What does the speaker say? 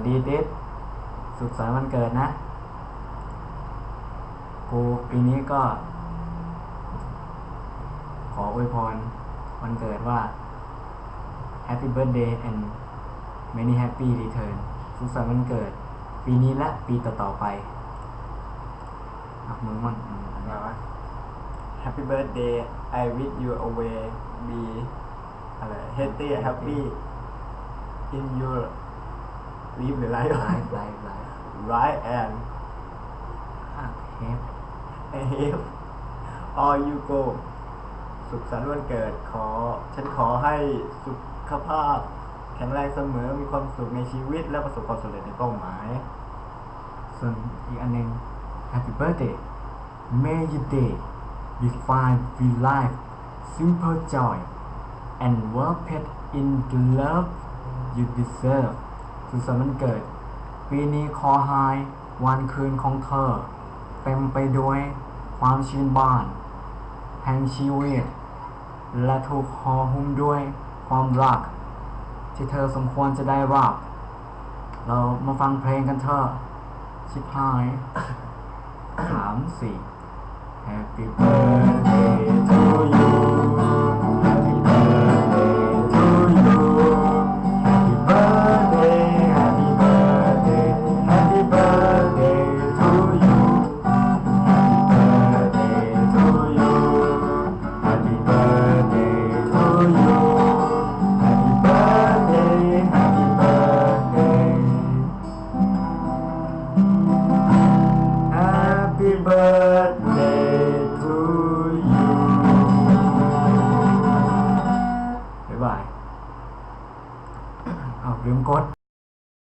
วัสดีติ๊ดสุขสันต์วันเกิดนะ กูปีนี้ก็ ขออวยพรวันเกิดว่า Happy Birthday and many happy return สุขสันต์วันเกิด ปีนี้และปีต่อๆไปอะมึงมั่งอืมอะไรวะ Happy birthday I wish you away be อะไร healthy happy in your live หรือ life ไลฟ์ไลฟ์ไลฟ์ right and อะเฮฟ have all you go สุขสันต์วันเกิดขอ ฉันขอให้สุขภาพ แข็งแรงเสมอมีความสุขในชีวิต และประสบความสำเร็จในเป้าหมาย ส่วนอีกอันหนึ่ง Happy Birthday May your day be fine with life simple joy and warped in the love you deserve สุขสันต์วันเกิด ปีนี้ขอให้วันคืนของเธอ เต็มไปด้วยความชื่นบาน แห่งชีวิต และถูกห่อหุ้มด้วยความรัก ที่เธอสมควรจะได้รับ เรามาฟังเพลงกันเถอะชิบหายสามสี่ Happy birthday บ๊าย